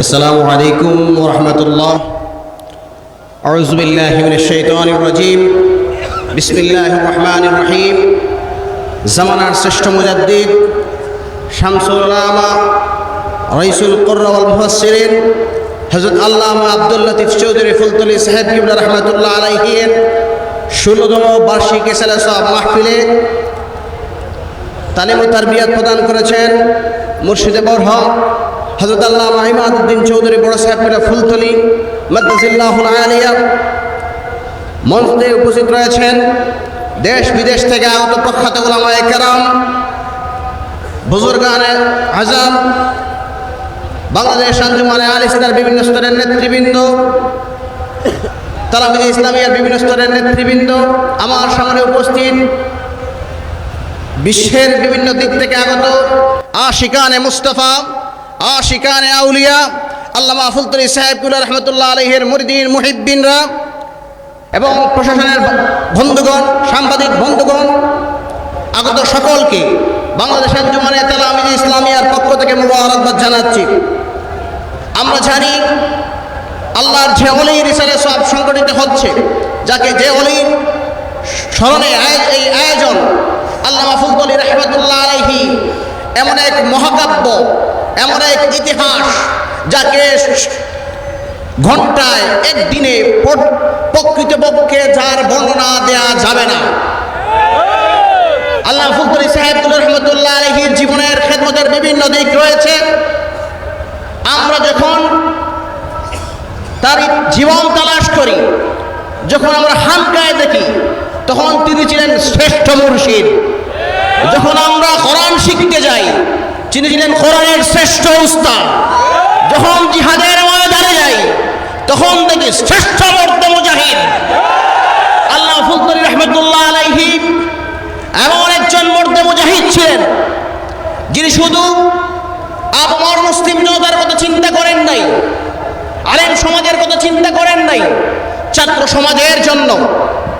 السلام عليكم ورحمة الله أعوذ بالله من الشيطان الرجيم بسم الله الرحمن الرحيم জামানার শ্রেষ্ঠ মুজাদ্দিদ শামসুল আলামা রইসুল কুর্রা ওয়াল মুফাসসিরিন হযরত আল্লামা আব্দুল লতিফ চৌধুরী ফুলতলি সাহেব কিবলা রহমাতুল্লাহ আলাইহির ষোলোতম বার্ষিক এসালা সব মাহফিলে তালিম ও তারবিয়াত প্রদান করেছেন মুর্শিদে বরহম হজরত আল্লাহ মাহিমাদুদ্দিন চৌধুরী বড় সাহেবরা ফুলতলি মদ্দাজিল্লাহ আলিয়া মঞ্চে উপস্থিত রয়েছেন। দেশ বিদেশ থেকে আগত প্রখ্যাত গোলামায় কেরাম, বুজুর্গানে আজম বাংলাদেশ আঞ্জুমানে আল ইসলামের বিভিন্ন স্তরের নেতৃবৃন্দ তালামিদ ইসলামিয়ার বিভিন্ন স্তরের নেতৃবৃন্দ, আমার সামনে উপস্থিত বিশ্বের বিভিন্ন দিক থেকে আগত আশিকানে মুস্তফা আশিকানে আউলিয়া, আল্লামা ফুলতরি সাহেবুল্লাহ রহমতুল্লাহ আলহের মুরিদিন মুহিদ্দিনরা এবং প্রশাসনের বন্ধুগণ, সাংবাদিক বন্ধুগণ, আগত সকলকে বাংলাদেশের বাংলাদেশ আঞ্জুমানে তালামিদ ইসলামিয়ার পক্ষ থেকে মুবারকবাদ জানাচ্ছি। আমরা জানি আল্লাহর যে অলি হিসাবে সব সংগঠিত হচ্ছে, যাকে যে অলি স্মরণে এই আয়োজন আল্লাহ মাহফুজলি রহমতুল্লাহ আলহি এমন এক মহাকাব্য এমন এক ইতিহাস যাকে ঘন্টায় একদিনে প্রকৃতপক্ষে যার বর্ণনা দেয়া যাবে না। আল্লাহ ফুকরি সাহেবুল রহমতুল্লাহ আলহির জীবনের খেদমতের বিভিন্ন দিক রয়েছে। আমরা যখন তার জীবন তালাশ করি, যখন আমরা হামকায় দেখি, তখন তিনি ছিলেন শ্রেষ্ঠ মুর্শিদ। যখন আমরা কোরআন শিখতে যাই তিনি ছিলেন কোরআনের শ্রেষ্ঠ উস্তাদ, যখন জিহাদের ময়দানে যাই তখন দেখি শ্রেষ্ঠ মর্দ মুজাহিদ। আল্লাহ ফুলতরি রহমতুল্লাহ আলাইহি এমন একজন মর্দ মুজাহিদ ছিলেন, যিনি শুধু আবমর মুসলিম জনতার কথা চিন্তা করেন নাই, আলেম সমাজের কথা চিন্তা করেন নাই, ছাত্র সমাজের জন্য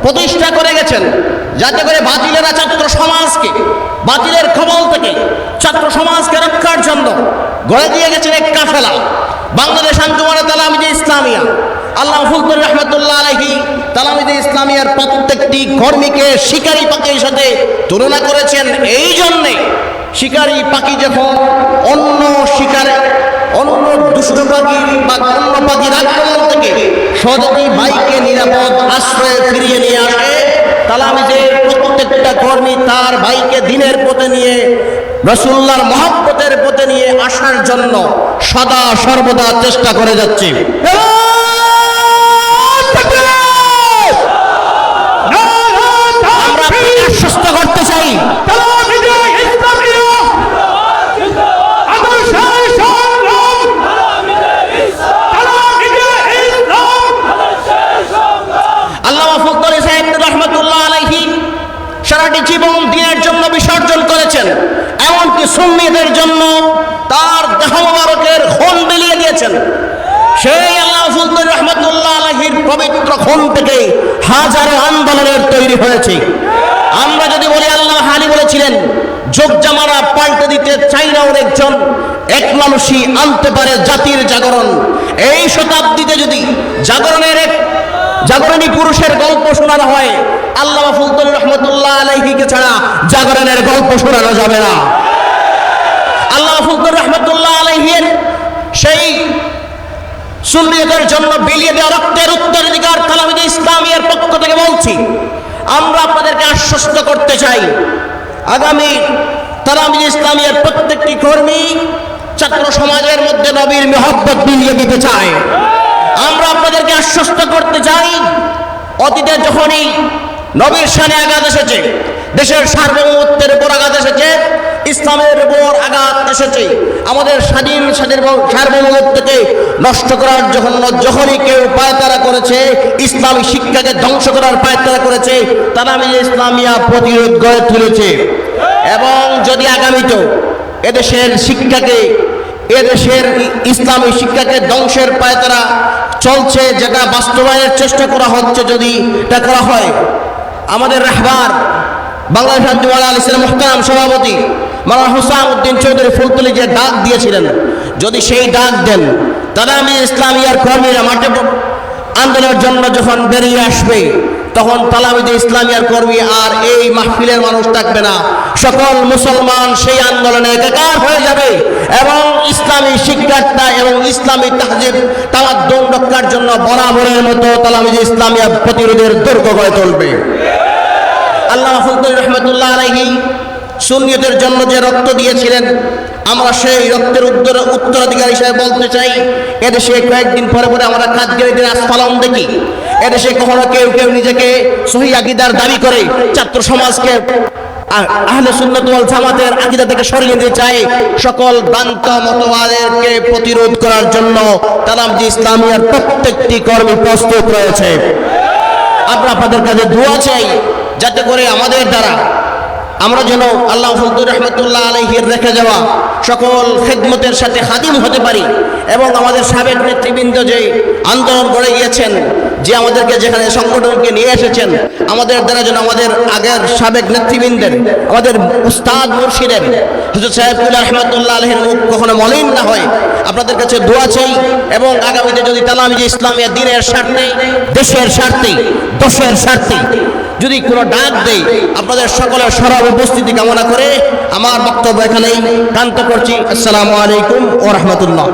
প্রতিষ্ঠা করে গেছেন। যাতে করে বাতিলেরা ছাত্র সমাজকে, বাতিলের কবল থেকে ছাত্র জন্য গড়ে দিয়ে গেছেন এক কাফেলা। বাংলাদেশ আঞ্জুমানে তালামিদে ইসলামিয়া। আল্লাহ ফুলকুর রহমতুল্লাহ আলহি তালামিদে ইসলামিয়ার প্রত্যেকটি কর্মীকে শিকারী পাখির সাথে তুলনা করেছেন এই জন্যে। শিকারী পাখি যখন অন্য শিকারে, অন্য দুষ্ট পাখি বা অন্য পাখির আক্রমণ থেকে সহজেই বাইকে নিরাপদ আশ্রয়ে ফিরিয়ে নিয়ে আসে, তালামিজের প্রত্যেকটা কর্মী তার ভাইকে দিনের পথে নিয়ে রসুল্লার মহাব্বতের পথে নিয়ে আসার জন্য সদা সর্বদা চেষ্টা করে যাচ্ছে আমরা আপনাকে আশ্বস্ত করতে চাই আল্লাহ ফকর সাহেব রহমতুল্লাহ আলাইহি সারাটি জীবন দিনের জন্য বিসর্জন করেছেন এমনকি সুন্নিদের জন্য তার দেহ মোবারকের খুন বিলিয়ে দিয়েছেন। সেই আল্লাহ রহমতুল্লাহ আলহির পবিত্র খুন থেকে হাজারো আন্দোলনের তৈরি হয়েছে। আমরা যদি বলি, আল্লাহ হালি বলেছিলেন, যোগ জামানা পাল্টে দিতে চাই না ওর একজন। এক মানুষই আনতে পারে জাতির জাগরণ। এই শতাব্দীতে যদি জাগরণের এক জাগরণী পুরুষের গল্প শোনানো হয় আল্লাহ ফুলতুল রহমতুল্লাহ আলাইহিকে ছাড়া জাগরণের গল্প শোনানো যাবে না। আল্লাহ রহমতুল্লাহ আলাইহির সেই সুন্নিয়তের জন্য বিলিয়ে দেওয়া রক্তের উত্তরাধিকার তালামিদে ইসলামিয়ার পক্ষ থেকে বলছি, আমরা আপনাদেরকে আশ্বস্ত করতে চাই, আগামী তালামিদ ইসলামিয়ার প্রত্যেকটি কর্মী ছাত্র সমাজের মধ্যে নবীর মহব্বত বিলিয়ে দিতে চায়। আমরা আপনাদেরকে আশ্বস্ত করতে চাই, অতীতে যখনই নবীর সানে আঘাত এসেছে, দেশের সার্বভৌমত্বের উপর আঘাত এসেছে ইসলামের উপর আঘাত এসেছে। আমাদের স্বাধীন স্বাধীন সার্বভৌমত্বকে নষ্ট করার যখন যখনই কেউ পায়তারা করেছে, ইসলামী শিক্ষাকে ধ্বংস করার পায়তারা করেছে, তারা আমি ইসলামিয়া প্রতিরোধ গড়ে তুলেছে। এবং যদি আগামীতেও এদেশের শিক্ষাকে এদেশের ইসলামী শিক্ষাকে ধ্বংসের পায়তারা চলছে, যেটা বাস্তবায়নের চেষ্টা করা হচ্ছে, যদি এটা করা হয়, আমাদের রাহবার বাংলাদেশ আঞ্জুমান আল ইসলাম মুহতারাম সভাপতি মাওলানা হুসাম উদ্দিন চৌধুরী ফুলতলি যে ডাক দিয়েছিলেন, যদি সেই ডাক দেন তাহলে আমি ইসলামিয়ার কর্মীরা মাঠে আন্দোলনের জন্য যখন বেরিয়ে আসবে, তখন তালামিদে ইসলামিয়ার কর্মী আর এই মাহফিলের মানুষ থাকবে না। সকল মুসলমান সেই আন্দোলনে একাকার হয়ে যাবে এবং ইসলামী শিক্ষার্থা এবং ইসলামী তাহজিব তামাদ্দম রক্ষার জন্য বরাবরের মতো তালামিদে ইসলামিয়া প্রতিরোধের দুর্গ গড়ে তুলবে। আল্লাহ রহমতুল্লাহ আলহী সুন্নিয়তের জন্য যে রক্ত দিয়েছিলেন, আমরা সেই রক্তের উত্তর উত্তরাধিকার হিসেবে বলতে চাই, এদেশে কয়েকদিন পরে পরে আমরা কাজগিরিদের আস্ফালন দেখি। এদেশে কখনো কেউ কেউ নিজেকে সহি আকিদার দাবি করে, ছাত্র সমাজকে আহ- আহলে সুন্নত ওয়াল জামাতের আকিদা থেকে সরিয়ে দিতে চায়। সকল ভ্রান্ত মতবাদেরকে প্রতিরোধ করার জন্য তালামজি ইসলামিয়ার প্রত্যেকটি কর্মী প্রস্তুত রয়েছে। আমরা আপনাদের কাছে দোয়া চাই, যাতে করে আমাদের দ্বারা আমরা যেন আল্লাহ ফজলুর রহমতুল্লাহ আলহির রেখে যাওয়া সকল খেদমতের সাথে হাদিম হতে পারি এবং আমাদের সাবেক নেতৃবৃন্দ যে আন্দোলন গড়ে গিয়েছেন, যে আমাদেরকে যেখানে সংগঠনকে নিয়ে এসেছেন, আমাদের দ্বারা যেন আমাদের আগের সাবেক নেতৃবৃন্দের, আমাদের উস্তাদ মুর্শিদের, হুজুর সাহেবুল্লাহ রহমতুল্লাহ আলহের মুখ কখনো মলিন না হয়। আপনাদের কাছে দোয়া চাই এবং আগামীতে যদি তালামিজি ইসলামিয়া দিনের স্বার্থে, দেশের স্বার্থে, দশের স্বার্থে যদি কোনো ডাক দেয় আপনাদের সকলের সরব উপস্থিতি কামনা করে আমার বক্তব্য এখানেই কান্ত করছি। আসসালামু আলাইকুম ও রহমতুল্লাহ।